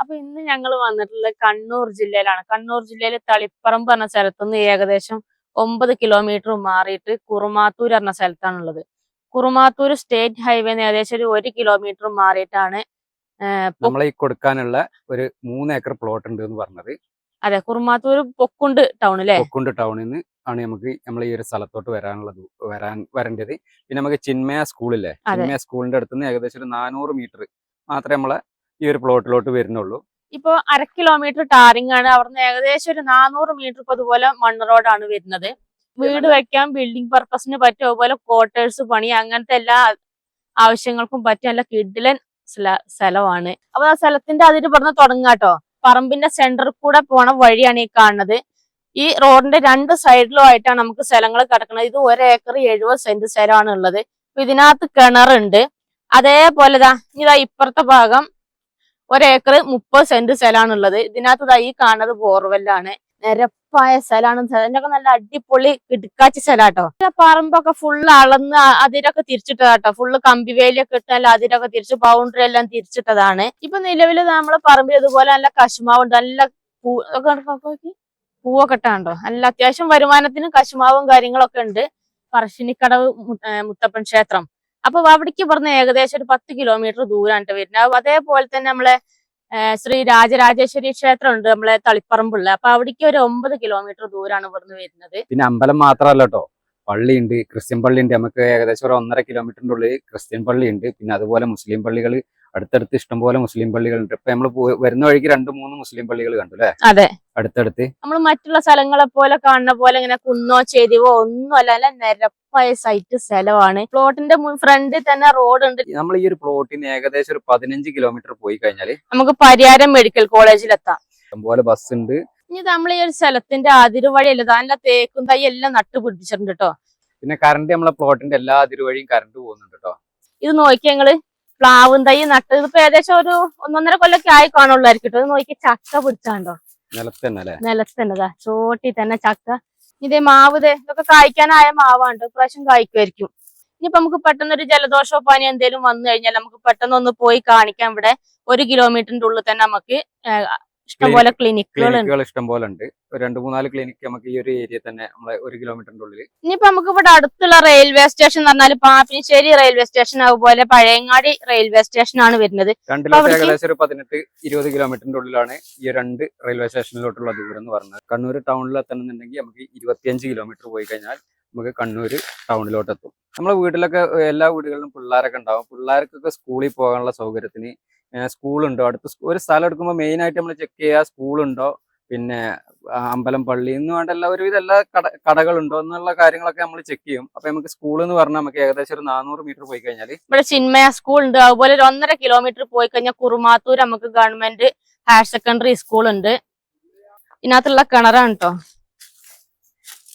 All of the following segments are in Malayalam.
അപ്പൊ ഇന്ന് ഞങ്ങൾ വന്നിട്ടുള്ളത് കണ്ണൂർ ജില്ലയിലാണ്. കണ്ണൂർ ജില്ലയിലെ തളിപ്പറമ്പ് പറഞ്ഞ സ്ഥലത്തുനിന്ന് ഏകദേശം ഒമ്പത് കിലോമീറ്റർ മാറിയിട്ട് കുറുമാത്തൂർ പറഞ്ഞ സ്ഥലത്താണുള്ളത്. കുറുമാത്തൂർ സ്റ്റേറ്റ് ഹൈവേ ഹൈവേന്ന് ഏകദേശം ഒരു ഒരു കിലോമീറ്റർ മാറിയിട്ടാണ് നമ്മളെ ഈ കൊടുക്കാനുള്ള ഒരു മൂന്ന് ഏക്കർ പ്ലോട്ട് ഉണ്ട് എന്ന് പറഞ്ഞത്. അതെ കുറുമാത്തൂർ പൊക്കുണ്ട് ടൗൺ അല്ലേ പൊക്കുണ്ട് ടൗണിൽ നിന്ന് ആണ് നമുക്ക് നമ്മൾ ഈ ഒരു സ്ഥലത്തോട്ട് വരാനുള്ളത് വരാൻ വരേണ്ടത്. പിന്നെ നമുക്ക് ചിന്മയ സ്കൂളില്ലേ. ചിന്മയ സ്കൂളിന്റെ അടുത്ത് നിന്ന് ഏകദേശം ഒരു നാനൂറ് മീറ്റർ മാത്രമേ നമ്മളെ ഈ ഒരു പ്ലോട്ടിലോട്ട് വരുന്നുള്ളൂ. ഇപ്പൊ അര കിലോമീറ്റർ ടാറിംഗ് ആണ്. അവിടുന്ന് ഏകദേശം ഒരു നാനൂറ് മീറ്റർ ഇപ്പൊ അതുപോലെ മണ്ണ് റോഡാണ് വരുന്നത്. വീട് വെക്കാൻ ബിൽഡിംഗ് പർപ്പസിന് പറ്റും അതുപോലെ ക്വാർട്ടേഴ്സ് പണി അങ്ങനത്തെ എല്ലാ ആവശ്യങ്ങൾക്കും പറ്റിയ നല്ല കിഡിലൻ സ്ഥലമാണ്. അപ്പൊ ആ സ്ഥലത്തിന്റെ അതിര് പറഞ്ഞ് തുടങ്ങാട്ടോ പറമ്പിന്റെ സെന്ററിൽ കൂടെ പോണ വഴിയാണ് ഈ കാണുന്നത്. ഈ റോഡിന്റെ രണ്ട് സൈഡിലും ആയിട്ടാണ് നമുക്ക് സ്ഥലങ്ങൾ കിടക്കുന്നത്. ഇത് ഒരേക്കർ എഴുപത് സെന്റ് സ്ഥലമാണ് ഉള്ളത് ഇതിനകത്ത് കിണറുണ്ട്. അതേപോലെ ദാ ഇതാ ഇപ്പുറത്തെ ഭാഗം ഒരേക്കർ മുപ്പത് സെന്റ് സ്ഥലമാണ് ഉള്ളത് ഇതിനകത്ത് ഈ കാണുന്നത് ബോർവെല്ലാണ്. നിരപ്പായ സ്ഥലമാണ്. ഇതിനൊക്കെ നല്ല അടിപൊളി കിടക്കാച്ചി സ്ഥലാട്ടോ. പറമ്പൊക്കെ ഫുള്ള് അളന്ന് അതിരൊക്കെ തിരിച്ചിട്ടതാട്ടോ. ഫുള്ള് കമ്പി വേലിയൊക്കെ ഇട്ട് നല്ല അതിരൊക്കെ തിരിച്ച് ബൗണ്ടറി എല്ലാം തിരിച്ചിട്ടതാണ്. ഇപ്പൊ നിലവിൽ നമ്മളെ പറമ്പിൽ ഇതുപോലെ നല്ല കശുമാവുണ്ട്. നല്ല? പൂവൊക്കെ ഇട്ടാണ്ടോ? നല്ല അത്യാവശ്യം വരുമാനത്തിന് കശുമാവും കാര്യങ്ങളൊക്കെ ഉണ്ട്. പറശ്ശിനിക്കടവ് മുത്തപ്പൻ ക്ഷേത്രം. അപ്പൊ അവിടേക്ക് പറഞ്ഞ ഏകദേശം ഒരു പത്ത് കിലോമീറ്റർ ദൂരമാണ് വരുന്നത്. അതേപോലെ തന്നെ നമ്മളെ ശ്രീ രാജരാജേശ്വരി ക്ഷേത്രം ഉണ്ട് നമ്മളെ തളിപ്പറമ്പുള്ള. അപ്പൊ അവിടേക്ക് ഒരു ഒമ്പത് കിലോമീറ്റർ ദൂരമാണ് ഇവിടുന്ന് വരുന്നത്. പിന്നെ അമ്പലം മാത്രമല്ല കേട്ടോ. പള്ളിയുണ്ട് ക്രിസ്ത്യൻ പള്ളി ഉണ്ട് നമുക്ക് ഏകദേശം ഒരു ഒന്നര കിലോമീറ്ററിന്റെ ഉള്ളിൽ ക്രിസ്ത്യൻ പള്ളി ഉണ്ട് പിന്നെ അതുപോലെ മുസ്ലിം പള്ളികൾ അടുത്തടുത്ത് ഇഷ്ടംപോലെ മുസ്ലിം പള്ളികളുണ്ട്. ഇപ്പൊ നമ്മൾ വരുന്ന വഴിക്ക് രണ്ട് മൂന്ന് മുസ്ലിം പള്ളികൾ കണ്ടു അല്ലേ? അതെ. അടുത്തടുത്ത്. നമ്മൾ മറ്റുള്ള സ്ഥലങ്ങളെ പോലെ കാണുന്ന പോലെ ഇങ്ങനെ കുന്നോ ചെരിവോ ഒന്നും അല്ല. നല്ല നിരപ്പായ സൈറ്റ് സ്ഥലമാണ്. പ്ലോട്ടിന്റെ ഫ്രണ്ടിൽ തന്നെ റോഡ് ഉണ്ട്. നമ്മൾ ഈ ഒരു പ്ലോട്ടിന് ഏകദേശം ഒരു പതിനഞ്ച് കിലോമീറ്റർ പോയി കഴിഞ്ഞാൽ നമുക്ക് പരിയാരം മെഡിക്കൽ കോളേജിലെത്താം ഇഷ്ടംപോലെ ബസ് ഉണ്ട്. ഇനി നമ്മൾ ഈ ഒരു സ്ഥലത്തിന്റെ അതിരുവഴിയല്ല നല്ല തേക്കും തൈ എല്ലാം നട്ടുപിടിച്ചിട്ടുണ്ട് കേട്ടോ പിന്നെ കറണ്ട് നമ്മളെ പ്ലോട്ടിന്റെ എല്ലാ അതിരുവഴിയും കറണ്ട് പോകുന്നുണ്ട് കേട്ടോ ഇത് നോക്കിയാ ഞങ്ങൾ പ്ലാവും തൈ നട്ട് ഇതിപ്പോ ഏകദേശം ഒരു ഒന്നൊന്നര കൊല്ലൊക്കെ ആയി കാണുള്ളായിരിക്കും കേട്ടോ ഇത് നോക്കി ചക്ക പിടിച്ചാണ്ടോ? ചോട്ടി തന്നെ ചക്ക. ഇതേ മാവ് ഇതൊക്കെ കായ്ക്കാനായ മാവാണ്. പ്രാവശ്യം കായ്ക്കുമായിരിക്കും ഇനിയിപ്പോ നമുക്ക് പെട്ടെന്ന് ഒരു ജലദോഷമോ പനി എന്തെങ്കിലും വന്നു കഴിഞ്ഞാൽ നമുക്ക് പെട്ടെന്ന് ഒന്ന് പോയി കാണിക്കാം ഇവിടെ. ഒരു കിലോമീറ്ററിന്റെ ഉള്ളിൽ തന്നെ നമുക്ക് ഇഷ്ടംപോലെ ക്ലിനിക്കുകൾ ഇഷ്ടംപോലെ ഉണ്ട്. രണ്ട് മൂന്നാൽ ക്ലിനിക്ക് നമുക്ക് ഈ ഒരു ഏരിയ തന്നെ നമ്മളെ ഒരു കിലോമീറ്ററിന്റെ ഉള്ളിൽ ഇനിയിപ്പോ നമുക്ക് ഇവിടെ അടുത്തുള്ള റെയിൽവേ സ്റ്റേഷൻ എന്ന് പറഞ്ഞാൽ പാപ്പിനിശ്ശേരി റെയിൽവേ സ്റ്റേഷൻ അതുപോലെ പഴയങ്ങാടി റെയിൽവേ സ്റ്റേഷൻ ആണ് വരുന്നത്. രണ്ടിലോട്ട് ഏകദേശം ഒരു പതിനെട്ട് ഇരുപത് കിലോമീറ്ററിന്റെ ഉള്ളിലാണ് ഈ രണ്ട് റെയിൽവേ സ്റ്റേഷനിലോട്ടുള്ള ദൂരം എന്ന് പറഞ്ഞത്. കണ്ണൂർ ടൗണിൽ എത്തണമെന്നുണ്ടെങ്കിൽ നമുക്ക് ഇരുപത്തിയഞ്ച് കിലോമീറ്റർ പോയി കഴിഞ്ഞാൽ നമുക്ക് കണ്ണൂർ ടൗണിലോട്ട് എത്തും നമ്മളെ വീട്ടിലൊക്കെ എല്ലാ വീടുകളിലും പിള്ളേരൊക്കെ ഉണ്ടാവും. പിള്ളേർക്കൊക്കെ സ്കൂളിൽ പോകാനുള്ള സൗകര്യത്തിന് സ്കൂളുണ്ടോ? അടുത്ത് ഒരു സ്ഥലം എടുക്കുമ്പോൾ മെയിൻ ആയിട്ട് നമ്മൾ ചെക്ക് ചെയ്യുക സ്കൂളുണ്ടോ? പിന്നെ അമ്പലം പള്ളി എന്ന് വേണ്ട എല്ലാ ഒരുവിധ എല്ലാ കട കടകളുണ്ടോ എന്നുള്ള കാര്യങ്ങളൊക്കെ നമ്മൾ ചെക്ക് ചെയ്യും. അപ്പൊ നമുക്ക് സ്കൂൾ എന്ന് പറഞ്ഞാൽ നമുക്ക് ഏകദേശം ഒരു നാനൂറ് മീറ്റർ പോയി കഴിഞ്ഞാൽ ഇവിടെ ചിന്മയ സ്കൂൾ ഉണ്ട് അതുപോലെ ഒരു ഒന്നര കിലോമീറ്റർ പോയി കഴിഞ്ഞാൽ കുറുമാത്തൂർ നമുക്ക് ഗവൺമെന്റ് ഹയർ സെക്കൻഡറി സ്കൂൾ ഉണ്ട് ഇതിനകത്തുള്ള കിണറാണ് കേട്ടോ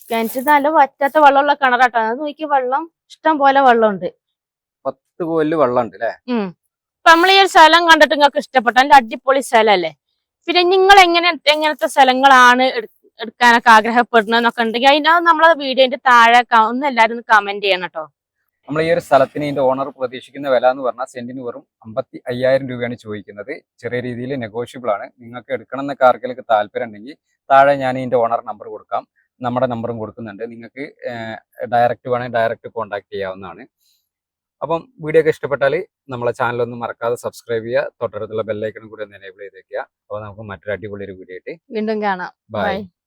കിണറ്റ് നല്ല വറ്റാത്ത വെള്ളമുള്ള കിണറാട്ടോ അത് നോക്കി വെള്ളം ഇഷ്ടം പോലെ വെള്ളമുണ്ട്. പത്ത് കോൽ വെള്ളമുണ്ട് അല്ലെ നമ്മൾ ഈ ഒരു സ്ഥലം കണ്ടിട്ട് നിങ്ങൾക്ക് ഇഷ്ടപ്പെട്ട. നല്ല അടിപൊളി സ്ഥലമല്ലേ പിന്നെ നിങ്ങൾ എങ്ങനെ എങ്ങനത്തെ സ്ഥലങ്ങളാണ് എടുക്കാനൊക്കെ ആഗ്രഹപ്പെടുന്നതെന്നൊക്കെ ഉണ്ടെങ്കിൽ അതിനകത്ത് നമ്മളെ വീഡിയോന്റെ താഴെ ഒന്ന് എല്ലാവരും ഒന്ന് കമന്റ് ചെയ്യണം കേട്ടോ നമ്മൾ ഈ ഒരു സ്ഥലത്തിന് ഇതിന്റെ ഓണർ പ്രതീക്ഷിക്കുന്ന വില എന്ന് പറഞ്ഞാൽ സെന്റിന് വെറും അമ്പത്തി അയ്യായിരം രൂപയാണ് ചോദിക്കുന്നത്. ചെറിയ രീതിയിൽ നെഗോഷ്യബിൾ ആണ്. നിങ്ങൾക്ക് എടുക്കണം എന്നൊക്കെ ആർക്കെങ്കിലും താല്പര്യം ഉണ്ടെങ്കിൽ താഴെ ഞാൻ ഇതിന്റെ ഓണർ നമ്പർ കൊടുക്കാം. നമ്മുടെ നമ്പറും കൊടുക്കുന്നുണ്ട്. നിങ്ങൾക്ക് ഡയറക്റ്റ് വേണമെങ്കിൽ ഡയറക്റ്റ് കോൺടാക്ട് ചെയ്യാവുന്നതാണ്. അപ്പം വീഡിയോ ഒക്കെ ഇഷ്ടപ്പെട്ടാൽ നമ്മളെ ചാനലൊന്നും മറക്കാതെ സബ്സ്ക്രൈബ് ചെയ്യുക. തൊട്ടടുത്തുള്ള ബെല്ലൈക്കണും കൂടി ഒന്ന് എനേബിൾ ചെയ്തേക്കുക. അപ്പോൾ നമുക്ക് മറ്റൊരു അടിപൊളി ഒരു വീഡിയോ ആയിട്ട് വീണ്ടും കാണാം. Bye bye